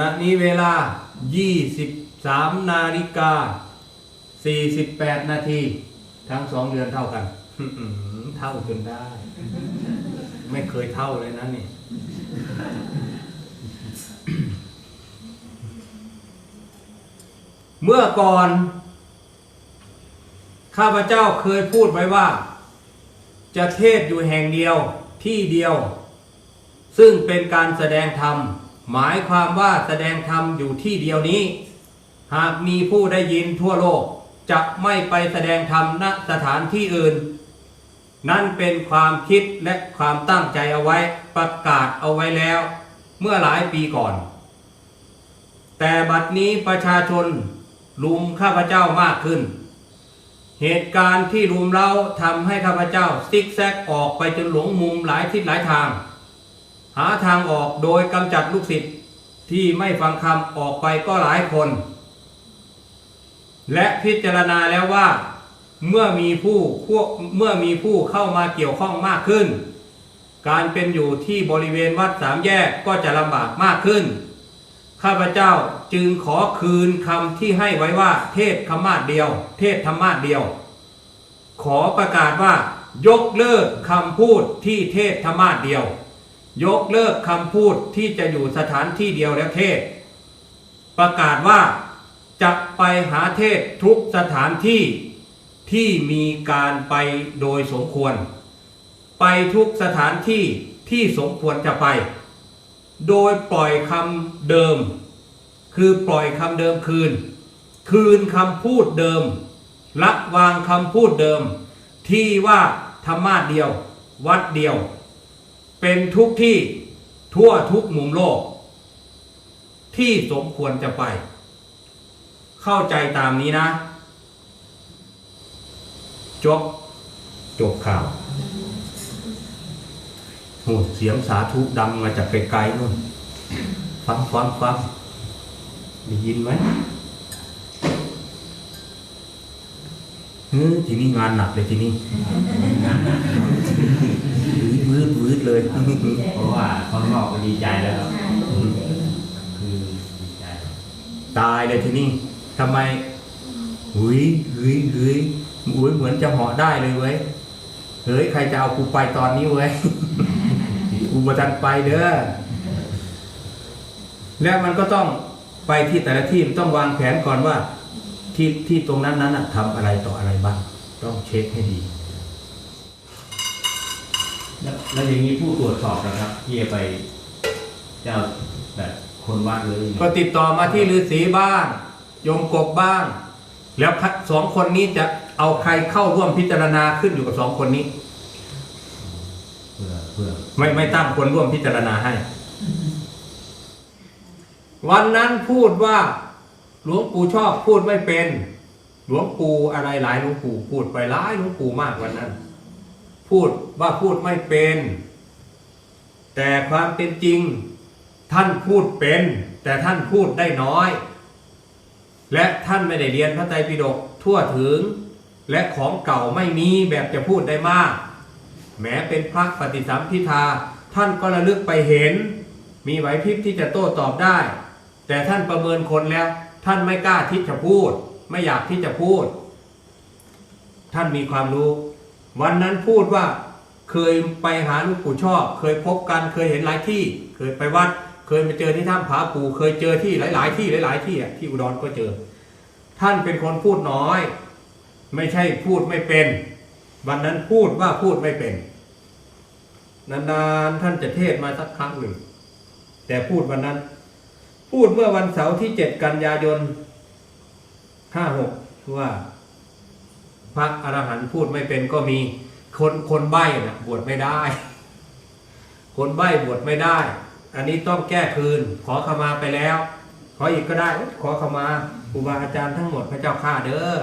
ณะนี้เวลา 23 นาฬิกา 48 นาที ทั้งสองเดือนเท่ากันอื้อหือเท่าจนได้ ไม่เคยเท่าเลยนะนี่เมื่อก่อน ข้าพเจ้าเคยพูดไว้ว่า จะเทศอยู่แห่งเดียวที่เดียว ซึ่งเป็นการแสดงธรรม หมายความว่าแสดงธรรมอยู่ที่เดียวนี้ หากมีผู้ได้ยินทั่วโลกจะไม่ไปแสดงธรรมณสถานที่อื่น นั่นเป็นความคิดและความตั้งใจเอาไว้ประกาศเอาไว้แล้ว เมื่อหลายปีก่อน แต่บัดนี้ประชาชนลุมข้าพเจ้ามากขึ้น เหตุการณ์ที่รุมเราทำให้ข้าพเจ้าซิกแซกออกไปจนหลงมุมหลายทิศหลายทาง หาทางออกโดยกำจัดลูกศิษย์ที่ไม่ฟังคำออกไปก็หลายคน และพิจารณาแล้วว่า เมื่อมีผู้พวกเมื่อมีผู้เข้ามาเกี่ยวข้องมากขึ้น การเป็นอยู่ที่บริเวณวัดสามแยกก็จะลำบากมากขึ้น ข้าพเจ้าจึงขอคืนคำที่ให้ไว้ว่า เทศธรรมาเดียว เทศธรรมาเดียว ขอประกาศว่ายกเลิกคำพูดที่เทศธรรมาเดียว ยกเลิกคำพูดที่จะอยู่สถานที่เดียวแล้วเทศ ประกาศว่าจะไปหาเทศทุกสถานที่ที่มีการไปโดยสมควร ไปทุกสถานที่ที่สมควรจะไป โดยปล่อยคำเดิม คือปล่อยคำเดิมคืน คืนคำพูดเดิมละวางคำพูดเดิม ที่ว่าธรรมาสเดียว วัดเดียว เป็นทุกที่ทั่วทุกมุมโลก ที่สมควรจะไป เข้าใจตามนี้นะ จบ จบข่าวโหเสียงสาธุดังมาจากไกลๆนู่น ฟังฟังฟังได้ยินไหมเฮ้ยทีนี้งานหนักเลยทีนี้ เลย เพราะว่าข้างนอกก็ดีใจแล้วครับคือดีใจ ตายเลยทีนี้ทำไมหุยหุยหุยหุยเหมือนจะเหาะได้เลยเว้ยเฮ้ยใครจะเอากูไปตอนนี้เว้ยกูมาทันไปเด้อแล้วมันก็ต้องไปที่แต่ละที่มันต้องวางแผนก่อนว่า ที่ที่ตรงนั้นนั้นน่ะทำอะไรต่ออะไรบ้างต้องเช็คให้ดี แล้วแล้วอย่างนี้ผู้ตรวจสอบนะครับที่จะไปเจ้าแบบคนวัดเลยยังไงก็ติดต่อมาที่ฤาษีบ้างโยมกบบ้าง แล้วสองคนนี้จะเอาใครเข้าร่วมพิจารณาขึ้นอยู่กับสองคนนี้ เพื่อเพื่อไม่ไม่ตั้งคนร่วมพิจารณาให้ วันนั้นพูดว่า หลวงปู่ชอบพูดไม่เป็น หลวงปู่อะไรหลายหลวงปู่พูดไปหลายหลวงปู่มากวันนั้น พูดว่าพูดไม่เป็น แต่ความเป็นจริง ท่านพูดเป็น แต่ท่านพูดได้น้อย และท่านไม่ได้เรียนพระไตรปิฎกทั่วถึง และของเก่าไม่มีแบบจะพูดได้มาก แม้เป็นพระปฏิสัมพิทาท่านก็ระลึกไปเห็น มีไหวพริบที่จะโต้ตอบได้ แต่ท่านประเมินคนแล้ว ท่านไม่กล้าที่จะพูด ไม่อยากที่จะพูด ท่านมีความรู้ วันนั้นพูดว่าเคยไปหาหลูกปู่ชอบ เคยพบกันเคยเห็นหลายที่ เคยไปวัด เคยไปเจอที่ถ้ำผาปูเคยเจอที่หลาย ๆ ที่หลาย ๆ ที่อะที่อุดรก็เจอ ท่านเป็นคนพูดน้อย ไม่ใช่พูดไม่เป็น วันนั้นพูดว่าพูดไม่เป็น นานๆท่านจะเทศมาสักครั้งหนึ่ง แต่พูดวันนั้น พูดเมื่อวันเสาร์ที่เจ็ดกันยายนห้าหกว่า พระอรหันต์พูดไม่เป็นก็มีคนคนใบ้นะบวชไม่ได้ คนใบ้บวชไม่ได้ อันนี้ต้องแก้คืน ขอขมาไปแล้ว ขออีกก็ได้ ขอขมาครูบาอาจารย์ทั้งหมดพระเจ้าข้าเด้อ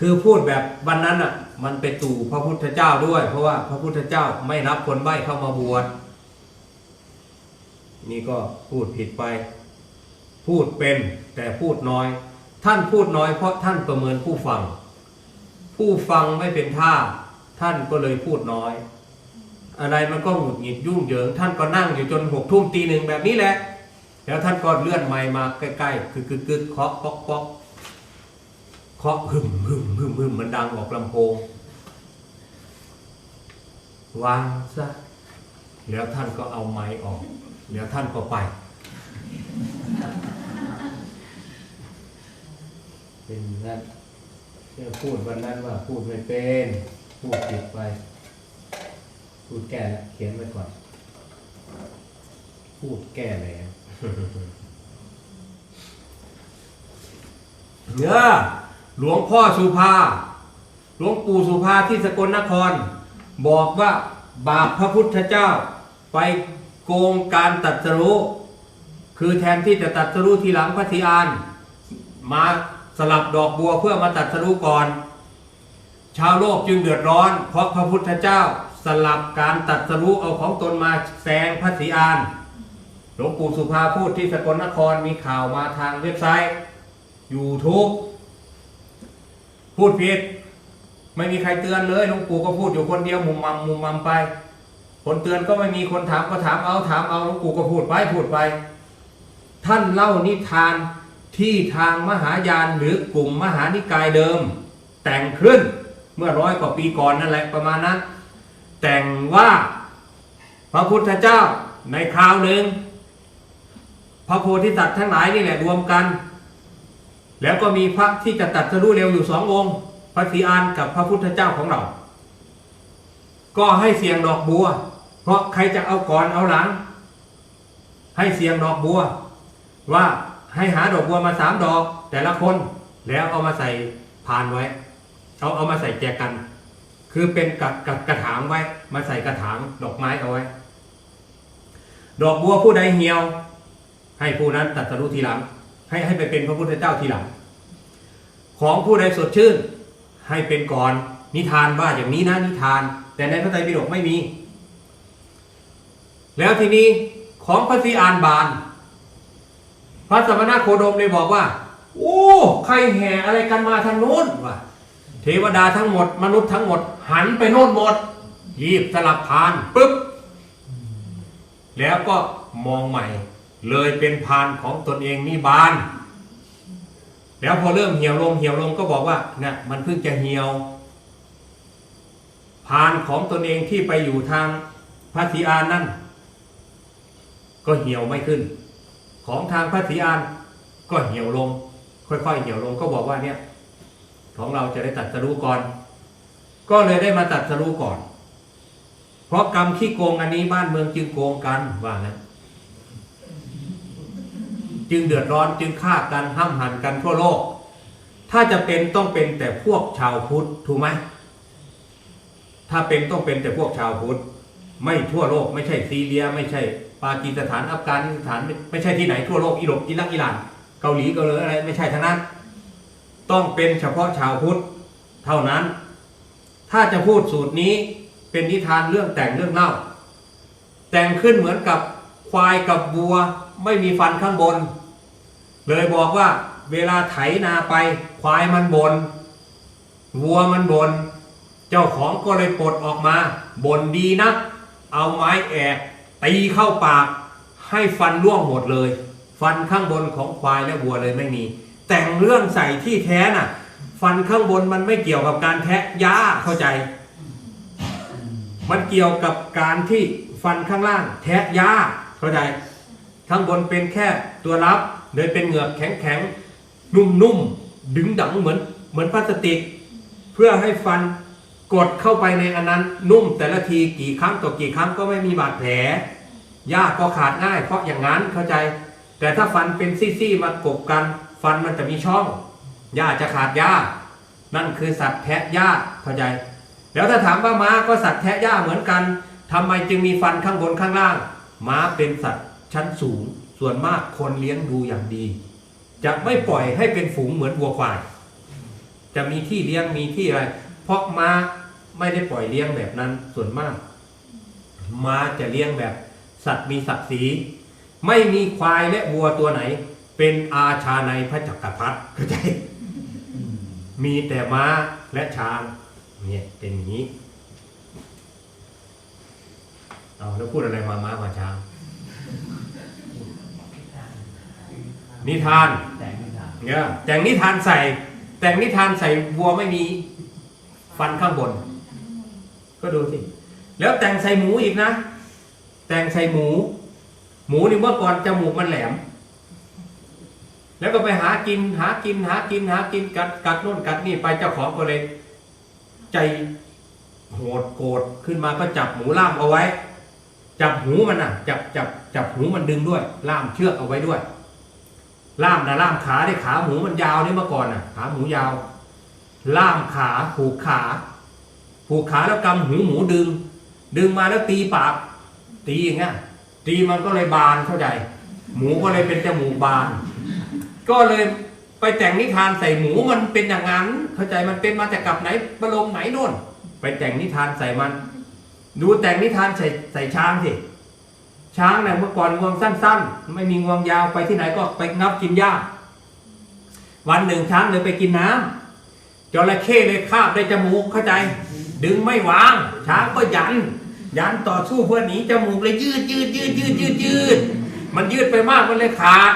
คือพูดแบบวันนั้นอะ มันไปตู่พระพุทธเจ้าด้วย เพราะว่าพระพุทธเจ้าไม่รับคนใบ้เข้ามาบวชนี่ก็พูดผิดไป พูดเป็นแต่พูดน้อย ท่านพูดน้อยเพราะท่านประเมินผู้ฟัง ผู้ฟังไม่เป็นท่า ท่านก็เลยพูดน้อย อะไรมันก็หงุดหงิดยุ่งเหยิง ท่านก็นั่งอยู่จนหกทุ่มตีหนึ่งแบบนี้แหละ แล้วท่านก็เลื่อนไม้มาใกล้ๆคือกึกกึกๆเคาะป๊อกป๊อกเคาะหึมหึมหึมหึมมันดังออกลำโพงวางซะแล้วท่านก็เอาไม้ออก แล้วท่านก็ไป เป็นนั่นเนี่ยพูดวันนั้นว่าพูดไม่เป็น พูดผิดไป พูดแก้แล้วเขียนไว้ก่อน พูดแก้แล้วเนื้อหลวงพ่อสุภา หลวงปู่สุภาที่สกลนคร บอกว่าบาปพระพุทธเจ้าไปโกงการตัดสรู้คือแทนที่จะตัดสรู้ทีหลังพระศรีอาน มา สลับดอกบัวเพื่อมาตัดสรู้ก่อน ชาวโลกจึงเดือดร้อน เพราะพระพุทธเจ้าสลับการตัดสรู้เอาของตนมาแซงพระศรีอานหลวงปู่สุภาพูดที่สกลนครมีข่าวมาทางเว็บไซต์ YouTube พูดผิด ไม่มีใครเตือนเลยหลวงปู่ก็พูดอยู่คนเดียวมุมมัมมุมมัมไป คนเตือนก็ไม่มีคนถามก็ถามเอาถามเอาหลวงปู่ก็พูดไปพูดไป ท่านเล่านิทาน ที่ทางมหายานหรือกลุ่มมหานิกายเดิม แต่งขึ้นเมื่อร้อยกว่าปีก่อนนั่นแหละประมาณนั้น แต่งว่าพระพุทธเจ้าในคราวหนึ่งพระโพธิสัตว์ทั้งหลายนี่แหละรวมกัน แล้วก็มีพระที่จะตัดสรู้เร็วอยู่สององค์ พระศรีอานกับพระพุทธเจ้าของเรา ก็ให้เสียงดอกบัว เพราะใครจะเอาก่อนเอาหลัง ให้เสียงดอกบัว ว่า ให้หาดอกบัวมาสามดอก แต่ละคนแล้วเอามาใส่พานไว้เอาเอามาใส่แจกัน คือเป็นกระกระกระถางไว้ มาใส่กระถางดอกไม้เอาไว้ ดอกบัวผู้ใดเหี่ยว ให้ผู้นั้นตัดสรู้ทีหลัง ให้ให้ไปเป็นพระพุทธเจ้าทีหลัง ของผู้ใดสดชื่น ให้เป็นก่อนนิทานว่าอย่างนี้นะนิทาน แต่ในพระไตรปิฎกไม่มี แล้วทีนี้ของพระศรีอานบาน ระสมณะโคดมเลยบอกว่าโอ้ใครแห่อะไรกันมาทางโน้นวะเทวดาทั้งหมด มนุษย์ทั้งหมด หันไปโน้นหมดยีบสลับพานปุ๊บแล้วก็มองใหม่ เลยเป็นพานของตนเองนี่บาน แล้วพอเริ่มเหี่ยวลงเหี่ยวลงก็บอกว่าเนี่ยมันเพิ่งจะเหี่ยว พานของตนเองที่ไปอยู่ทางพระศรีอานนั่นก็เหี่ยวไม่ขึ้น ของทางพระศรีอานก็เหี่ยวลง ค่อยๆเหี่ยวลงก็บอกว่าเนี่ย ของเราจะได้ตัดสรู้ก่อน ก็เลยได้มาตัดสรู้ก่อน เพราะกรรมขี้โกงอันนี้บ้านเมืองจึงโกงกันว่านจึงเดือดร้อนจึงฆ่ากันห้ามหันกันทั่วโลก ถ้าจะเป็นต้องเป็นแต่พวกชาวพุทธถูกไหมถ้าเป็นต้องเป็นแต่พวกชาวพุทธ ไม่ทั่วโลก ไม่ใช่ซีเรีย ไม่ใช่ปากีสถานอัฟกานิสถานไม่ไม่ใช่ที่ไหนทั่วโลกอิหร่ปอิรักอิหร่านเกาหลีเกาหลีอะไรไม่ใช่ทั้งนั้น ต้องเป็นเฉพาะชาวพุทธเท่านั้น ถ้าจะพูดสูตรนี้เป็นนิทานเรื่องแต่งเรื่องเล่า แต่งขึ้นเหมือนกับควายกับวัวไม่มีฟันข้างบน เลยบอกว่าเวลาไถนาไปควายมันบน วัวมันบน เจ้าของก็เลยปลดออกมาบ่นดีนัก เอาไม้แอกตีเข้าปาก ให้ฟันร่วงหมดเลย ฟันข้างบนของควายและวัวเลยไม่มี แต่งเรื่องใส่ที่แท้น่ะ ฟันข้างบนมันไม่เกี่ยวกับการแทะหญ้าเข้าใจ มันเกี่ยวกับการที่ฟันข้างล่างแทะหญ้าเข้าใจ ข้างบนเป็นแค่ตัวรับเลยเป็นเหงือกแข็งๆนุ่มๆดึงดังเหมือนเหมือนพลาสติก เพื่อให้ฟัน กดเข้าไปในอันนั้นนุ่มแต่ละทีกี่ครั้งต่อกี่ครั้งก็ไม่มีบาดแผลหญ้าก็ขาดง่าย เพราะอย่างนั้นเข้าใจ แต่ถ้าฟันเป็นซี่ๆมากบกัน ฟันมันจะมีช่องหญ้าจะขาดหญ้านั่นคือสัตว์แทะหญ้าเข้าใจ แล้วถ้าถามว่าม้าก็สัตว์แทะหญ้าเหมือนกันทำไมจึงมีฟันข้างบนข้างล่าง ม้าเป็นสัตว์ชั้นสูง ส่วนมากคนเลี้ยงดูอย่างดี จะไม่ปล่อยให้เป็นฝูงเหมือนวัวควาย จะมีที่เลี้ยงมีที่อะไร เพราะม้า ไม่ได้ปล่อยเลี้ยงแบบนั้นส่วนมากม้าจะเลี้ยงแบบสัตว์มีศักดิ์ศรีไม่มีควายและวัวตัวไหน เป็นอาชาในพระจักรพรรดิเข้าใจ มีแต่ม้าและช้างเนี่ยเป็นอย่างนี้เอาแล้วพูดอะไรมาม้ามาช้างนิทานแต่งไม่ทานเนี่ยแต่งนิทานใส่ แต่งนิทานใส่วัวไม่มีฟันข้างบน ก็ดูสิแล้วแต่งใส่หมูอีกนะ แต่งใส่หมู หมูนี่เมื่อก่อนจมูกมันแหลม แล้วก็ไปหากินหากินหากินหากินกัดกัดโน่นกัดนี่ไปเจ้าของก็เลย ใจโหดโกรธขึ้นมาก็จับหมูล่ามเอาไว้ จับหูมันอะ จับจับจับหูมันดึงด้วย ล่ามเชือกเอาไว้ด้วย ล่ามนะล่ามขาได้ขาหมูมันยาวนี่เมื่อก่อนน่ะ ขาหมูยาว ล่ามขาผูกขา ผูกขาแล้วกำหูหมูดึง ดึงมาแล้วตีปาก ตีอย่างเงี้ยตีมันก็เลยบานเข้าใจ หมูก็เลยเป็นจมูกบาน ก็เลยไปแต่งนิทานใส่หมูมันเป็นอย่างนั้น เข้าใจมันเป็นมาจากกับไหนประลมไหนโน่น ไปแต่งนิทานใส่มัน ดูแต่งนิทานใส่ใส่ช้างสิช้างเนี่ยเมื่อก่อนงวงสั้น ๆ ไม่มีงวงยาวไปที่ไหนก็ไปงับกินหญ้าวันหนึ่งช้างเลยไปกินน้ำจระเข้เลยคาบได้จมูกเข้าใจ ดึงไม่วาง ช้างก็ยัน ยันต่อสู้เพื่อหนีจมูกเลยยืดยืดยืดยืดยืดยืด มันยืดไปมากมันเลยขาด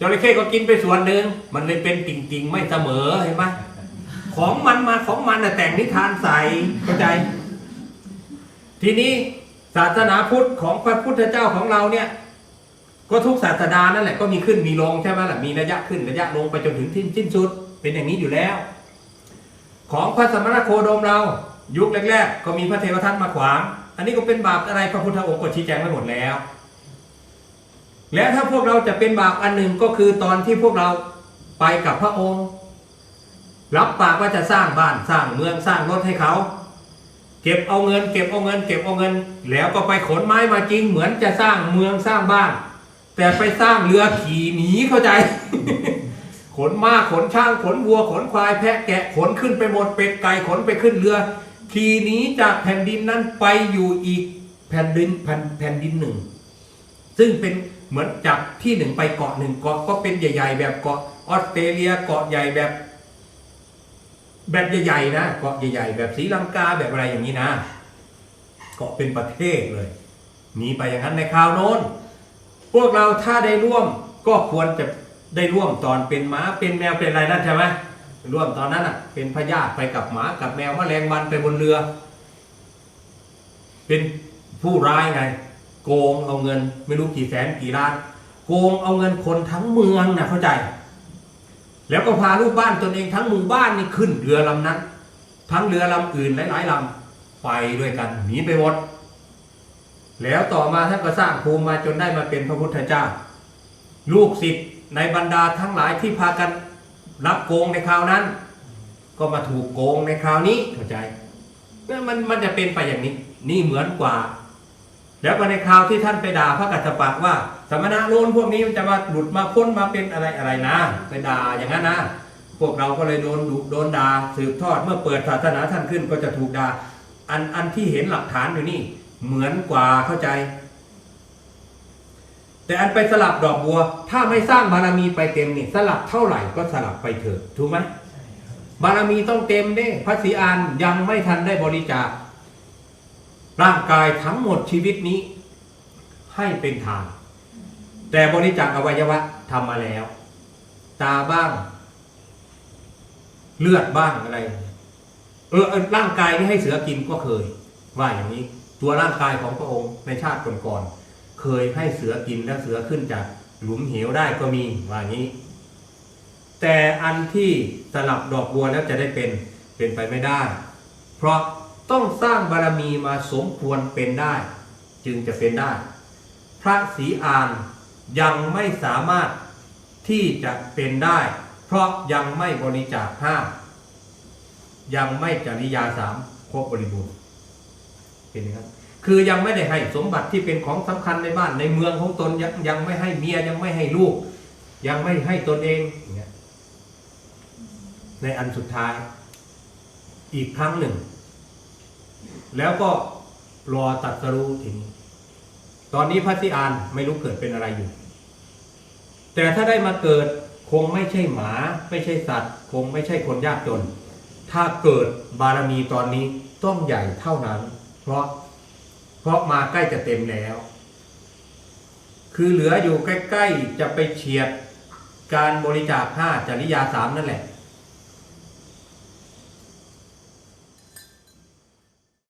จระเข้ก็กินไปส่วนหนึ่งมันเลยเป็นติ่งๆไม่เสมอเห็นไหมของมันมาของมันน่ะแต่งนิทานใส่เข้าใจ ทีนี้ศาสนาพุทธของพระพุทธเจ้าของเราเนี่ย ก็ทุกศาสนานั่นแหละก็มีขึ้นมีลงใช่ไหมล่ะมีระยะขึ้นระยะลงไปจนถึงที่สิ้นสุด เป็นอย่างนี้อยู่แล้ว ของพระสมณโคดมเรา ยุคแรกๆ ก็มีพระเทวทัตมาขวาง อันนี้ก็เป็นบาปอะไรพระพุทธองค์ก็ชี้แจงไว้หมดแล้ว และถ้าพวกเราจะเป็นบาปอันหนึ่งก็คือตอนที่พวกเราไปกับพระองค์ รับปากว่าจะสร้างบ้านสร้างเมืองสร้างรถให้เขาเก็บเอาเงินเก็บเอาเงิน เก็บเอาเงิน แล้วก็ไปขนไม้มาจริงเหมือนจะสร้างเมืองสร้างบ้าน แต่ไปสร้างเรือขี่หนีเข้าใจ นม้าขนช้างขนวัวขนควายแพะแกะขนขึ้นไปหมดเป็ดไก่ขนไปขึ้นเรือขี่หนีจากแผ่นดินนั้นไปอยู่อีกแผ่นดินแผ่นแผ่นดินหนึ่ง ซึ่งเป็นเหมือนจากที่หนึ่งไปเกาะหนึ่งเกาะก็เป็นใหญ่ ๆ แบบเกาะออสเตรเลียเกาะใหญ่แบบ แบบใหญ่ๆนะเกาะใหญ่ ๆ แบบศรีลังกาแบบอะไรอย่างนี้นะ เกาะเป็นประเทศเลยหนีไปอย่างนั้นในคราวโน้น พวกเราถ้าได้ร่วมก็ควรจะ ได้ร่วมตอนเป็นหมาเป็นแมวเป็นอะไรนั่นใช่ไหมร่วมตอนนั้นอะ เป็นพญาติไปกับหมากับแมวแมลงวันไปบนเรือ เป็นผู้ร้ายไงโกงเอาเงินไม่รู้กี่แสนกี่ล้าน โกงเอาเงินคนทั้งเมืองนะเข้าใจ แล้วก็พาลูกบ้านตนเองทั้งหมู่บ้านนี่ขึ้นเรือลำนั้น ทั้งเรือลำอื่นหลายๆลำไปด้วยกันหนีไปหมดแล้วต่อมาท่านก็สร้างภูมิมาจนได้มาเป็นพระพุทธเจ้า ลูกศิษย์ ในบรรดาทั้งหลายที่พากันรับโกงในคราวนั้น ก็มาถูกโกงในคราวนี้เข้าใจมันมันจะเป็นไปอย่างนี้ นี่เหมือนกว่า แล้วก็ในคราวที่ท่านไปด่าพระกัสสปะว่า สมณะโลนพวกนี้มันจะมาหลุดมาพ้นมาเป็นอะไรอะไรนะไปด่าอย่างนั้นนะพวกเราก็เลยโดนดุโดนด่าสืบทอดเมื่อเปิดศาสนาท่านขึ้นก็จะถูกด่าอันอันที่เห็นหลักฐานอยู่นี่ เหมือนกว่าเข้าใจ แต่อันไปสลับดอกบัว ถ้าไม่สร้างบารมีไปเต็มนี่สลับเท่าไหร่ก็สลับไปเถอะถูกไหมบารมีต้องเต็มเด้พระศรีอานยังไม่ทันได้บริจาคร่างกายทั้งหมดชีวิตนี้ ให้เป็นทาน แต่บริจาคอวัยวะทำมาแล้ว ตาบ้าง เลือดบ้างอะไร เออร่างกายนี่ให้เสือกินก็เคย ว่าอย่างนี้ ตัวร่างกายของพระองค์ในชาติก่อนๆ เคยให้เสือกินแล้วเสือขึ้นจากหลุมเหวได้ก็มีว่าอย่างนี้ แต่อันที่สลับดอกบัวแล้วจะได้เป็นเป็นไปไม่ได้ เพราะต้องสร้างบารมีมาสมควรเป็นได้ จึงจะเป็นได้ พระศรีอานยังไม่สามารถที่จะเป็นได้ เพราะยังไม่บริจาคห้ายังไม่จริยาสามครบบริบูรณ์เป็นอย่างนั้น คือยังไม่ได้ให้สมบัติที่เป็นของสำคัญในบ้านในเมืองของตนยังยังไม่ให้เมียยังไม่ให้ลูก ยังไม่ให้ตนเองในอันสุดท้ายอีกครั้งหนึ่ง แล้วก็รอตัดสรู้ทีนี้ตอนนี้พระสิอานไม่รู้เกิดเป็นอะไรอยู่ แต่ถ้าได้มาเกิดคงไม่ใช่หมาไม่ใช่สัตว์ คงไม่ใช่คนยากจน ถ้าเกิดบารมีตอนนี้ต้องใหญ่เท่านั้น เพราะ เพราะมาใกล้จะเต็มแล้ว คือเหลืออยู่ใกล้ ๆ จะไปเฉียดการบริจาคห้าจริยาสามนั่นแหละ